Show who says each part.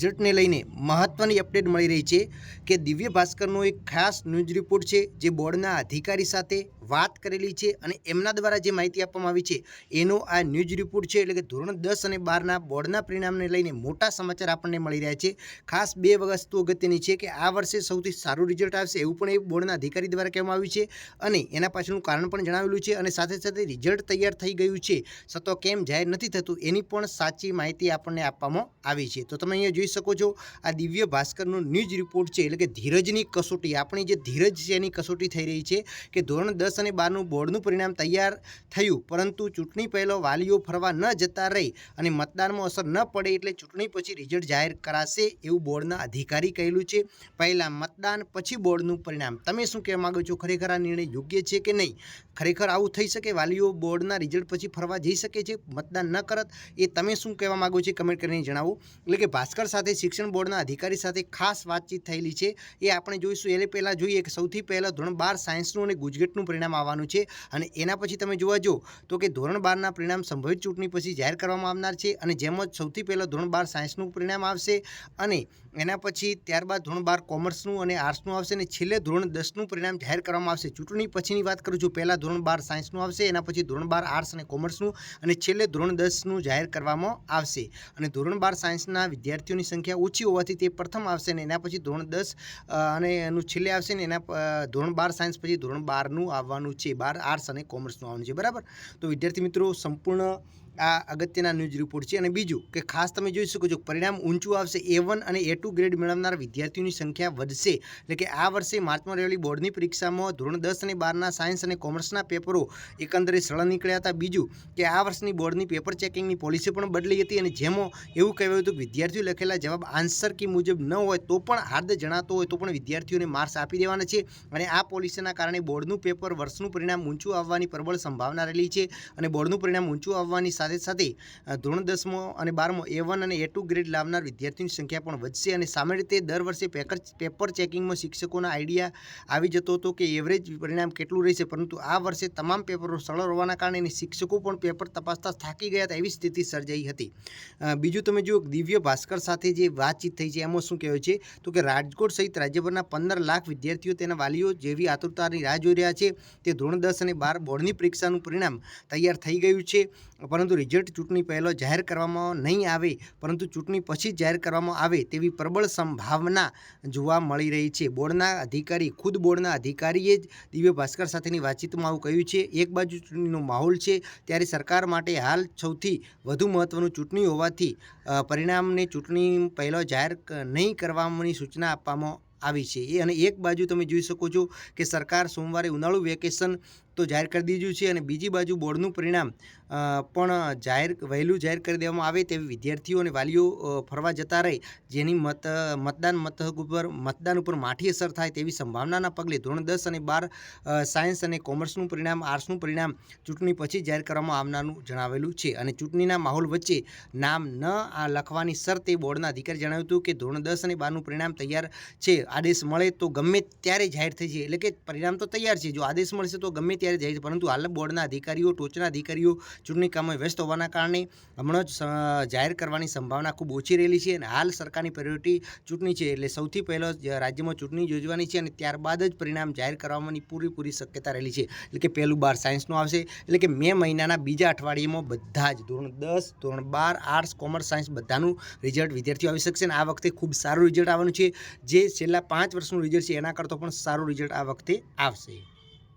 Speaker 1: રિઝલ્ટને લઈને મહત્ત્વની અપડેટ મળી રહી છે કે દિવ્ય ભાસ્કરનો એક ખાસ ન્યૂઝ રિપોર્ટ છે જે બોર્ડના અધિકારી સાથે વાત કરેલી છે અને એમના દ્વારા જે માહિતી આપવામાં આવી છે, એનો આ ન્યૂઝ રિપોર્ટ છે એટલે કે ધોરણ દસ અને બારના બોર્ડના પરિણામને લઈને મોટા સમાચાર આપણને મળી રહ્યા છે. ખાસ બે વસ્તુ અગત્યની છે કે આ વર્ષે સૌથી સારું રિઝલ્ટ આવશે એવું પણ એ બોર્ડના અધિકારી દ્વારા કહેવામાં આવ્યું છે અને એના પાછળનું કારણ પણ જણાવેલું છે અને સાથે સાથે રિઝલ્ટ તૈયાર થઈ ગયું છે. છતાં કેમ જાહેર નથી થતું એની પણ સાચી માહિતી આપણને આપવામાં આવી છે. તો તમે અહીંયા જોઈ શકો છો. આ દિવ્ય ભાસ્કરનો ન્યૂઝ રિપોર્ટ છે, એટલે કે ધીરજની કસોટી. આપણી જે ધીરજ છે, એની કસોટી થઈ રહી છે કે ધોરણ દસ અને બારનું બોર્ડનું પરિણામ તૈયાર થયું, પરંતુ ચૂંટણી પહેલો વાલીઓ ફરવા ન જતા રહી અને મતદાનમાં અસર ન પડે એટલે ચૂંટણી પછી રિઝલ્ટ જાહેર કરાશે એવું બોર્ડના અધિકારી કહેલું છે. પહેલાં મતદાન, પછી બોર્ડનું પરિણામ. તમે શું કહેવા માગો છો? ખરેખર આ નિર્ણય યોગ્ય છે કે નહીં? ખરેખર આવું થઈ શકે? વાલીઓ બોર્ડના રિઝલ્ટ પછી ફરવા જઈ શકે છે? મતદાન ન કરત? એ તમે શું કહેવા માગો છો કમેન્ટ કરીને જણાવો. એટલે કે ભાસ્કર સાથે શિક્ષણ બોર્ડના અધિકારી સાથે ખાસ વાતચીત થયેલી છે. એ આપણે જોઈશું. એને પહેલાં જોઈએ કે સૌથી પહેલાં ધોરણ બાર સાયન્સનું અને ગુજકેટનું પરિણામ આવવાનું છે અને એના પછી તમે જોવા જો તો કે ધોરણ બારના પરિણામ સંભવિત ચૂંટણી પછી જાહેર કરવામાં આવનાર છે અને જેમાં સૌથી પહેલાં ધોરણ બાર સાયન્સનું પરિણામ આવશે અને એના પછી ત્યારબાદ ધોરણ બાર કોમર્સનું અને આર્ટ્સનું આવશે અને છેલ્લે ધોરણ દસનું પરિણામ જાહેર કરવામાં આવશે. ચૂંટણી પછીની વાત કરું છું. પહેલાં ધોરણ બાર સાયન્સનું આવશે, એના પછી ધોરણ બાર આર્ટ્સ અને કોમર્સનું અને છેલ્લે ધોરણ દસનું જાહેર કરવામાં આવશે. અને ધોરણ બાર સાયન્સના વિદ્યાર્થીઓની સંખ્યા ઓછી હોવાથી તે પ્રથમ આવશે ને એના પછી ધોરણ દસ અને એનું છેલ્લે આવશે ને એના ધોરણ બાર સાયન્સ પછી ધોરણ બારનું આવવાનું છે. બાર આર્ટ્સ અને કોમર્સનું આવવાનું છે. બરાબર? તો વિદ્યાર્થી મિત્રો, સંપૂર્ણ આ અગત્યના ન્યૂઝ રિપોર્ટ છે. અને બીજું કે ખાસ તમે જોઈ શકો છો પરિણામ ઊંચું આવશે. એ વન અને એ ટુ ગ્રેડ મેળવનાર વિદ્યાર્થીઓની સંખ્યા વધશે. એટલે કે આ વર્ષે માર્ચમાં રહેલી બોર્ડની પરીક્ષામાં ધોરણ દસ અને બારના સાયન્સ અને કોમર્સના પેપરો એકંદરે સરળ નીકળ્યા હતા. બીજું કે આ વર્ષની બોર્ડની પેપર ચેકિંગની પોલિસી પણ બદલી હતી. અને જેમાં એવું કહેવાયું હતું કે વિદ્યાર્થીઓ લખેલા જવાબ આન્સર કી મુજબ ન હોય તો પણ હાર્દ જણાતો હોય તો પણ વિદ્યાર્થીઓને માર્ક્સ આપી દેવાના છે. અને આ પોલિસીના કારણે બોર્ડનું પેપર વર્ષનું પરિણામ ઊંચું આવવાની પ્રબળ સંભાવના રહેલી છે. અને બોર્ડનું પરિણામ ઊંચું આવવાની સાથે સાથે સાથે ધોરણ દસમો અને બારમો એ વન અને એ ટુ ગ્રેડ લાવનાર વિદ્યાર્થીઓની સંખ્યા પણ વધશે અને સામે રીતે દર વર્ષે પેકર પેપર ચેકિંગમાં શિક્ષકોના આઈડિયા આવી જતો હતો કે એવરેજ પરિણામ કેટલું રહેશે. પરંતુ આ વર્ષે તમામ પેપરો સરળ હોવાના કારણે શિક્ષકો પણ પેપર તપાસતા થાકી ગયા હતા એવી સ્થિતિ સર્જાઈ હતી. બીજું તમે જુઓ, દિવ્ય ભાસ્કર સાથે જે વાતચીત થઈ છે, એમાં શું કહેવાય છે? તો કે રાજકોટ સહિત રાજ્યભરના પંદર લાખ વિદ્યાર્થીઓ તેના વાલીઓ જેવી આતુરતાની રાહ જોઈ રહ્યા છે. તે ધોરણ દસ અને બાર બોર્ડની પરીક્ષાનું પરિણામ તૈયાર થઈ ગયું છે. પરંતુ રિઝલ્ટ ચૂંટણી પહેલો જાહેર કરવામાં નહીં આવે, પરંતુ ચૂંટણી પછી જાહેર કરવામાં આવે તેવી પ્રબળ સંભાવના જોવા મળી રહી છે. બોર્ડના અધિકારી, ખુદ બોર્ડના અધિકારીએ જ દિવ્ય ભાસ્કર સાથેની વાતચીતમાં આવું કહ્યું છે, એક બાજુ ચૂંટણીનો માહોલ છે, ત્યારે સરકાર માટે હાલ સૌથી વધુ મહત્ત્વનું ચૂંટણી હોવાથી પરિણામને ચૂંટણી પહેલો જાહેર નહીં કરવાની સૂચના આપવામાં આવી છે. એ અને એક બાજુ તમે જોઈ શકો છો કે સરકાર સોમવારે ઉનાળુ વેકેશન તો જાહેર કરી દીધું છે અને બીજી બાજુ બોર્ડનું પરિણામ પણ જાહેર, વહેલું જાહેર કરી દેવામાં આવે તેવી વિદ્યાર્થીઓ અને વાલીઓ ફરવા જતા રહે, જેની મત, મતદાન મથક ઉપર, મતદાન ઉપર માઠી અસર થાય તેવી સંભાવનાના પગલે ધોરણ દસ અને બાર સાયન્સ અને કોમર્સનું પરિણામ, આર્ટ્સનું પરિણામ ચૂંટણી પછી જાહેર કરવામાં આવનારનું જણાવેલું છે. અને ચૂંટણીના માહોલ વચ્ચે નામ ન આ લખવાની શરતે બોર્ડના અધિકારી જણાવ્યું હતું કે ધોરણ દસ અને બારનું પરિણામ તૈયાર છે, આદેશ મળે તો ગમે ત્યારે જાહેર થઈ જાય, એટલે કે પરિણામ તો તૈયાર છે. જો આદેશ મળશે તો ગમે ત્યારે જાય છે. પરંતુ હાલ બોર્ડના અધિકારીઓ, ટોચના અધિકારીઓ ચૂંટણી કામમાં વ્યસ્ત હોવાના કારણે હમણાં જ જાહેર કરવાની સંભાવના ખૂબ ઓછી રહેલી છે અને હાલ સરકારની પ્રાયોરિટી ચૂંટણી છે. એટલે સૌથી પહેલો રાજ્યમાં ચૂંટણી યોજવાની છે અને ત્યારબાદ જ પરિણામ જાહેર કરવાની પૂરેપૂરી શક્યતા રહેલી છે. એટલે કે પહેલું બાર સાયન્સનું આવશે. એટલે કે મે મહિનાના બીજા અઠવાડિયામાં બધા જ ધોરણ દસ, ધોરણ બાર આર્ટ્સ કોમર્સ સાયન્સ બધાનું રિઝલ્ટ વિદ્યાર્થીઓ આવી શકશે અને આ વખતે ખૂબ સારું રિઝલ્ટ આવવાનું છે. જે છેલ્લા પાંચ વર્ષનું રિઝલ્ટ છે એના કરતાં પણ સારું રિઝલ્ટ આ વખતે આવશે.